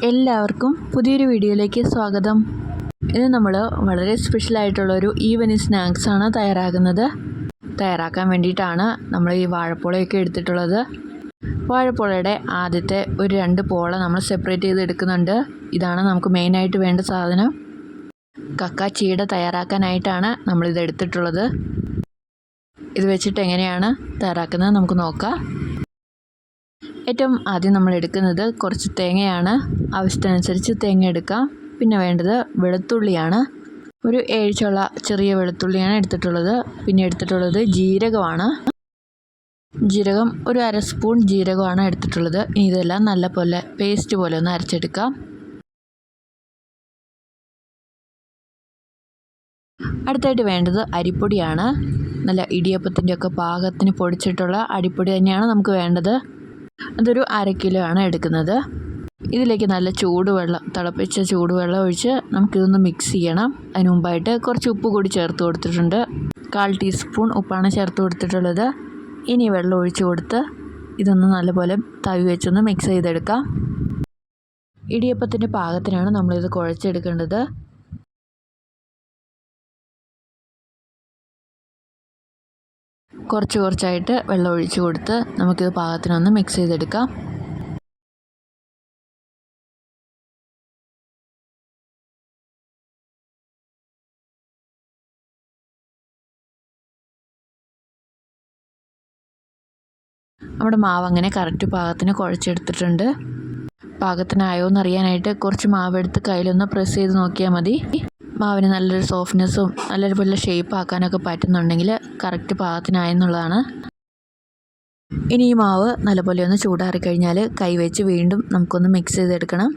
എല്ലാവർക്കും പുതിയൊരു വീഡിയോയിലേക്ക് സ്വാഗതം. ഇന്ന് നമ്മൾ വളരെ സ്പെഷ്യലായിട്ടുള്ളൊരു ഈവനിങ് സ്നാക്സാണ് തയ്യാറാക്കുന്നത്. തയ്യാറാക്കാൻ വേണ്ടിയിട്ടാണ് നമ്മൾ ഈ വാഴപ്പോളയൊക്കെ എടുത്തിട്ടുള്ളത്. വാഴപ്പോളയുടെ ആദ്യത്തെ ഒരു രണ്ട് പോള നമ്മൾ സെപ്പറേറ്റ് ചെയ്ത് എടുക്കുന്നുണ്ട്. ഇതാണ് നമുക്ക് മെയിനായിട്ട് വേണ്ട സാധനം. കക്ക ചീട തയ്യാറാക്കാനായിട്ടാണ് നമ്മളിത് എടുത്തിട്ടുള്ളത്. ഇത് വെച്ചിട്ട് എങ്ങനെയാണ് തയ്യാറാക്കുന്നത് നമുക്ക് നോക്കാം. ഏറ്റവും ആദ്യം നമ്മൾ എടുക്കുന്നത് കുറച്ച് തേങ്ങയാണ്. ആവശ്യത്തിനനുസരിച്ച് തേങ്ങ എടുക്കാം. പിന്നെ വേണ്ടത് വെളുത്തുള്ളിയാണ്. ഒരു ഏഴ് ചെറിയ വെളുത്തുള്ളിയാണ് എടുത്തിട്ടുള്ളത്. പിന്നെ എടുത്തിട്ടുള്ളത് ജീരകമാണ്. ജീരകം ഒരു അര സ്പൂൺ ജീരകമാണ് എടുത്തിട്ടുള്ളത്. ഇനി ഇതെല്ലാം നല്ല പോലെ പേസ്റ്റ് പോലെ ഒന്ന് അരച്ചെടുക്കാം. അടുത്തായിട്ട് വേണ്ടത് അരിപ്പൊടിയാണ്. നല്ല ഇടിയപ്പത്തിന്റെ ഒക്കെ പാകത്തിന് പൊടിച്ചിട്ടുള്ള അരിപ്പൊടി തന്നെയാണ് നമുക്ക് വേണ്ടത്. അതൊരു അര കിലോ ആണ് എടുക്കുന്നത്. ഇതിലേക്ക് നല്ല ചൂടുവെള്ളം തിളപ്പിച്ച ചൂടുവെള്ളം ഒഴിച്ച് നമുക്കിതൊന്ന് മിക്സ് ചെയ്യണം. അതിന് മുമ്പായിട്ട് കുറച്ച് ഉപ്പ് കൂടി ചേർത്ത് കൊടുത്തിട്ടുണ്ട്. കാൽ ടീസ്പൂൺ ഉപ്പാണ് ചേർത്ത് കൊടുത്തിട്ടുള്ളത്. ഇനി വെള്ളം ഒഴിച്ച് കൊടുത്ത് ഇതൊന്ന് നല്ലപോലെ തവി വെച്ചൊന്ന് മിക്സ് ചെയ്തെടുക്കാം. ഇടിയപ്പത്തിന്റെ പാകത്തിനാണ് നമ്മളിത് കുഴച്ചെടുക്കേണ്ടത്. കുറച്ച് കുറച്ചായിട്ട് വെള്ളം ഒഴിച്ചു കൊടുത്ത് നമുക്കിത് പാകത്തിനൊന്ന് മിക്സ് ചെയ്തെടുക്കാം. നമ്മുടെ മാവ് അങ്ങനെ കറക്റ്റ് പാകത്തിന് കുഴച്ചെടുത്തിട്ടുണ്ട്. പാകത്തിനായോ എന്നറിയാനായിട്ട് കുറച്ച് മാവ് എടുത്ത് കയ്യിലൊന്ന് പ്രസ് ചെയ്ത് നോക്കിയാൽ മതി. മാവിന് നല്ലൊരു സോഫ്റ്റ്നെസ്സും നല്ലൊരു പോലെ ഷേപ്പ് ആക്കാനൊക്കെ പറ്റുന്നുണ്ടെങ്കിൽ കറക്റ്റ് പാകത്തിനായെന്നുള്ളതാണ്. ഇനി ഈ മാവ് നല്ലപോലെ ഒന്ന് ചൂടാറി കഴിഞ്ഞാൽ കൈവച്ച് വീണ്ടും നമുക്കൊന്ന് മിക്സ് ചെയ്തെടുക്കണം.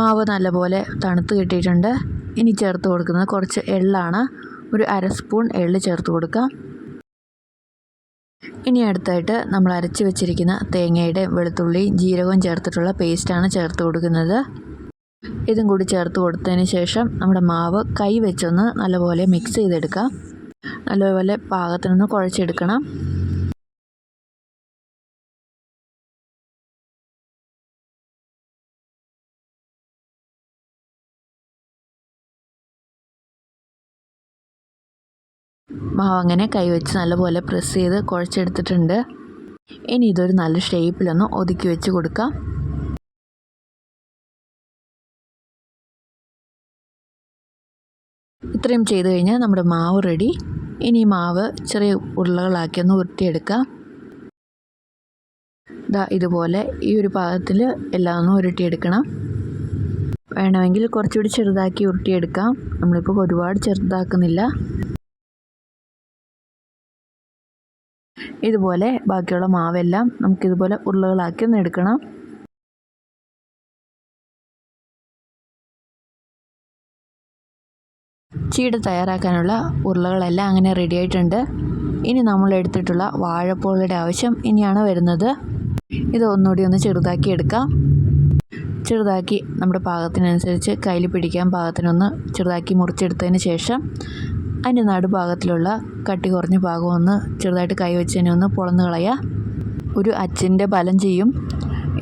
മാവ് നല്ലപോലെ തണുത്ത് കിട്ടിയിട്ടുണ്ട്. ഇനി ചേർത്ത് കൊടുക്കുന്നത് കുറച്ച് എള്ളാണ്. ഒരു അര സ്പൂൺ എള്ള് ചേർത്ത് കൊടുക്കാം. ഇനി അടുത്തായിട്ട് നമ്മൾ അരച്ച് വെച്ചിരിക്കുന്ന തേങ്ങയുടെ വെളുത്തുള്ളി ജീരകവും ചേർത്തിട്ടുള്ള പേസ്റ്റാണ് ചേർത്ത് കൊടുക്കുന്നത്. ഇതും കൂടി ചേർത്ത് കൊടുത്തതിന് ശേഷം നമ്മുടെ മാവ് കൈ വെച്ചൊന്ന് നല്ലപോലെ മിക്സ് ചെയ്തെടുക്കാം നല്ലപോലെ പാകത്തിനൊന്ന് കുഴച്ചെടുക്കണം. മാവ് അങ്ങനെ കൈവച്ച് നല്ലപോലെ പ്രസ് ചെയ്ത് കുഴച്ചെടുത്തിട്ടുണ്ട്. ഇനി ഇതൊരു നല്ല ഷേപ്പിലൊന്ന് ഒതുക്കി വെച്ച് കൊടുക്കാം. ഇത്രയും ചെയ്ത് കഴിഞ്ഞാൽ നമ്മുടെ മാവ് റെഡി ഇനി മാവ് ചെറിയ ഉരുളകളാക്കി ഒന്ന് ഉരുട്ടിയെടുക്കാം. ദാ ഇതുപോലെ ഈ ഒരു പാകത്തിൽ എല്ലാം ഒന്നും ഉരുട്ടിയെടുക്കണം. വേണമെങ്കിൽ കുറച്ചുകൂടി ചെറുതാക്കി ഉരുട്ടിയെടുക്കാം. നമ്മളിപ്പോൾ ഒരുപാട് ചെറുതാക്കുന്നില്ല. ഇതുപോലെ ബാക്കിയുള്ള മാവെല്ലാം നമുക്കിതുപോലെ ഉരുളകളാക്കി ഒന്ന് എടുക്കണം. ചീട തയ്യാറാക്കാനുള്ള ഉരുളകളെല്ലാം അങ്ങനെ റെഡി ആയിട്ടുണ്ട്. ഇനി നമ്മൾ എടുത്തിട്ടുള്ള വാഴപ്പോളയുടെ ആവശ്യം ഇനിയാണ് വരുന്നത്. ഇത് ഒന്നുകൂടി ഒന്ന് ചെറുതാക്കി എടുക്കാം. ചെറുതാക്കി നമ്മുടെ പാകത്തിനനുസരിച്ച് കയ്യിൽ പിടിക്കാൻ പാകത്തിനൊന്ന് ചെറുതാക്കി മുറിച്ചെടുത്തതിന് ശേഷം അതിന്റെ നടുഭാഗത്തിലുള്ള കട്ടി കുറഞ്ഞ ഭാഗം ഒന്ന് ചെറുതായിട്ട് കൈ വെച്ചതിനെ ഒന്ന് പൊളന്ന് കളയുക ഒരു അച്ഛന്റെ ഫലം ചെയ്യും.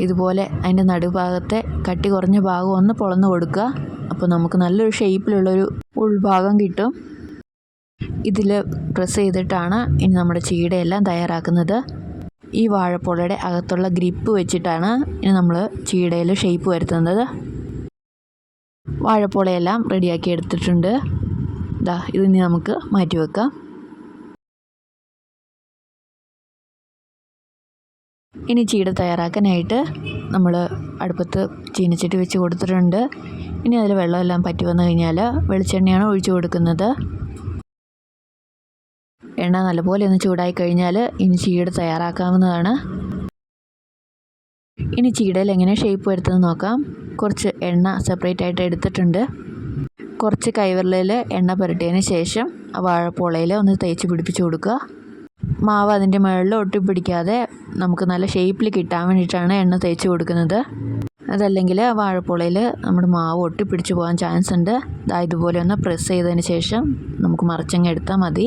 ഇതുപോലെ അതിന്റെ നടുഭാഗത്തെ കട്ടി കുറഞ്ഞ ഭാഗം ഒന്ന് പൊളന്ന് കൊടുക്കുക. അപ്പോൾ നമുക്ക് നല്ലൊരു ഷേപ്പിലുള്ളൊരു ഉൾഭാഗം കിട്ടും. ഇതിൽ പ്രസ് ചെയ്തിട്ടാണ് ഇനി നമ്മുടെ ചീടയെല്ലാം തയ്യാറാക്കുന്നത്. ഈ വാഴപ്പോളയുടെ അകത്തുള്ള ഗ്രിപ്പ് വെച്ചിട്ടാണ് ഇനി നമ്മൾ ചീടയിൽ ഷേപ്പ് വരുത്തുന്നത്. വാഴപ്പോളയെല്ലാം റെഡിയാക്കി എടുത്തിട്ടുണ്ട്. ഇതാ ഇതിനി നമുക്ക് മാറ്റി വെക്കാം. ഇനി ചീട തയ്യാറാക്കാനായിട്ട് നമ്മൾ അടുപ്പത്ത് ചീനച്ചട്ടി വെച്ച് കൊടുത്തിട്ടുണ്ട്. ഇനി അതിൽ വെള്ളമെല്ലാം പറ്റി വന്നു കഴിഞ്ഞാൽ വെളിച്ചെണ്ണയാണ് ഒഴിച്ചു കൊടുക്കുന്നത്. എണ്ണ നല്ലപോലെ ഒന്ന് ചൂടായി കഴിഞ്ഞാൽ ഇനി ചീട് തയ്യാറാക്കാവുന്നതാണ്. ഇനി ചീടയിൽ എങ്ങനെ ഷേപ്പ് വരുത്തുന്നത് നോക്കാം. കുറച്ച് എണ്ണ സെപ്പറേറ്റ് ആയിട്ട് എടുത്തിട്ടുണ്ട്. കുറച്ച് കൈവിരലിൽ എണ്ണ പുരട്ടിയതിന് ശേഷം വാഴപ്പോളയിൽ ഒന്ന് തേച്ച് പിടിപ്പിച്ച് കൊടുക്കുക. മാവ് അതിന്റെ മുകളിൽ ഒട്ടിപ്പിടിക്കാതെ നമുക്ക് നല്ല ഷേപ്പിൽ കിട്ടാൻ വേണ്ടിയിട്ടാണ് എണ്ണ തേച്ച് കൊടുക്കുന്നത്. അതല്ലെങ്കിൽ വാഴപ്പോളയിൽ നമ്മുടെ മാവ് ഒട്ടി ഒട്ടിപ്പിടിച്ച് പോകാൻ ചാൻസ് ഉണ്ട്. ദാ ഇതുപോലെ ഒന്ന് പ്രസ് ചെയ്തതിന് ശേഷം നമുക്ക് മറിച്ചങ്ങ് എടുത്താൽ മതി.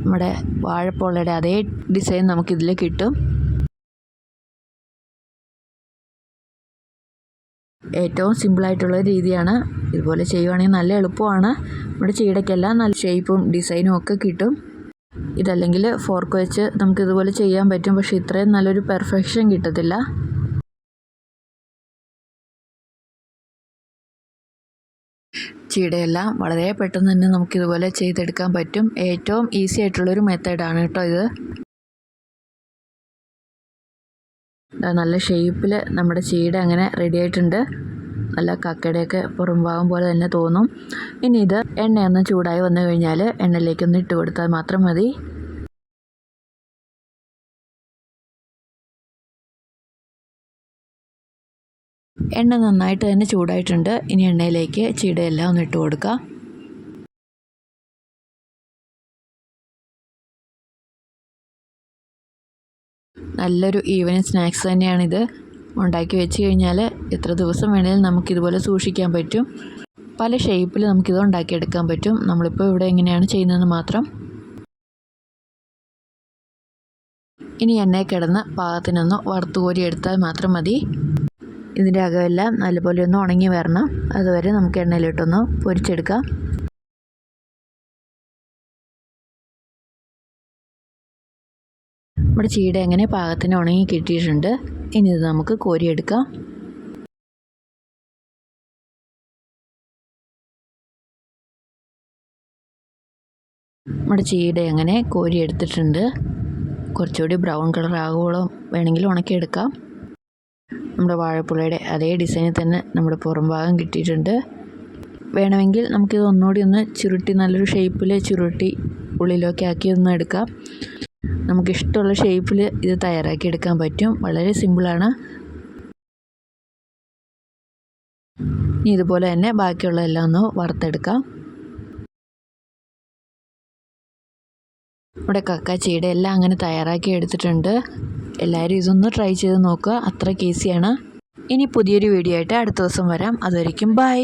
നമ്മുടെ വാഴപ്പോളയുടെ അതേ ഡിസൈൻ നമുക്കിതിൽ കിട്ടും. ഏറ്റവും സിമ്പിളായിട്ടുള്ള രീതിയാണ്. ഇതുപോലെ ചെയ്യുവാണെങ്കിൽ നല്ല എളുപ്പമാണ്. നമ്മുടെ ചീടയ്ക്കെല്ലാം നല്ല ഷേപ്പും ഡിസൈനും ഒക്കെ കിട്ടും. ഇതല്ലെങ്കിൽ ഫോർക്ക് വെച്ച് നമുക്ക് ഇതുപോലെ ചെയ്യാൻ പറ്റും. പക്ഷേ ഇത്രയും നല്ലൊരു പെർഫെക്ഷൻ കിട്ടത്തില്ല. ചീടയെല്ലാം വളരെ പെട്ടെന്ന് തന്നെ നമുക്കിതുപോലെ ചെയ്തെടുക്കാൻ പറ്റും. ഏറ്റവും ഈസി ആയിട്ടുള്ളൊരു മെത്തേഡാണ് കേട്ടോ ഇത്. നല്ല ഷേപ്പിൽ നമ്മുടെ ചീട അങ്ങനെ റെഡി ആയിട്ടുണ്ട്. നല്ല കക്കയുടെയൊക്കെ പുറംഭാഗം പോലെ തന്നെ തോന്നും. ഇനി ഇത് എണ്ണയൊന്ന് ചൂടായി വന്നു കഴിഞ്ഞാൽ എണ്ണയിലേക്കൊന്ന് ഇട്ട് കൊടുത്താൽ മാത്രം മതി. എണ്ണ നന്നായിട്ട് തന്നെ ചൂടായിട്ടുണ്ട്. ഇനി എണ്ണയിലേക്ക് ചീടയെല്ലാം ഒന്ന് ഇട്ട് കൊടുക്കുക നല്ലൊരു ഈവനിങ് സ്നാക്സ് തന്നെയാണിത്. ഉണ്ടാക്കി വെച്ച് കഴിഞ്ഞാൽ എത്ര ദിവസം വേണേലും നമുക്കിതുപോലെ സൂക്ഷിക്കാൻ പറ്റും. പല ഷേപ്പിൽ നമുക്കിത് ഉണ്ടാക്കിയെടുക്കാൻ പറ്റും. നമ്മളിപ്പോൾ ഇവിടെ എങ്ങനെയാണ് ചെയ്യുന്നതെന്ന് മാത്രം. ഇനി എണ്ണയിൽ കിടന്ന് പാകത്തിനൊന്ന് വറുത്തുകോരി എടുത്താൽ മാത്രം മതി. ഇതിന്റെ അകമെല്ലാം നല്ലപോലെ ഒന്ന് ഉണങ്ങി വരണം. അതുവരെ നമുക്ക് എണ്ണയിലിട്ടൊന്ന് പൊരിച്ചെടുക്കാം. നമ്മുടെ ചീട എങ്ങനെ പാകത്തിന് ഉണങ്ങി കിട്ടിയിട്ടുണ്ട്. ഇനി ഇത് നമുക്ക് കോരിയെടുക്കാം. നമ്മുടെ ചീട അങ്ങനെ കോരിയെടുത്തിട്ടുണ്ട്. കുറച്ചുകൂടി ബ്രൗൺ കളർ ആകുവോളം വേണമെങ്കിൽ ഉണക്കിയെടുക്കാം. നമ്മുടെ വാഴപ്പുളയുടെ അതേ ഡിസൈനിൽ തന്നെ നമ്മുടെ പുറം ഭാഗം കിട്ടിയിട്ടുണ്ട്. വേണമെങ്കിൽ നമുക്കിത് ഒന്നുകൂടി ഒന്ന് ചുരുട്ടി നല്ലൊരു ഷേപ്പിൽ ചുരുട്ടി ഉള്ളിലൊക്കെ ആക്കി ഒന്ന് എടുക്കാം. നമുക്കിഷ്ടമുള്ള ഷേപ്പിൽ ഇത് തയ്യാറാക്കി എടുക്കാൻ പറ്റും. വളരെ സിമ്പിളാണ് ഇനി ഇതുപോലെ തന്നെ ബാക്കിയുള്ള എല്ലാം ഒന്ന് വറുത്തെടുക്കാം. ഇവിടെ കക്കാച്ചിയുടെ എല്ലാം അങ്ങനെ തയ്യാറാക്കി എടുത്തിട്ടുണ്ട്. എല്ലാവരും ഇതൊന്ന് ട്രൈ ചെയ്ത് നോക്കുക. അത്ര ഈസിയാണ് ഇനി പുതിയൊരു വീഡിയോ ആയിട്ട് അടുത്ത ദിവസം വരാം. അതുവരെയ്ക്കും ബൈ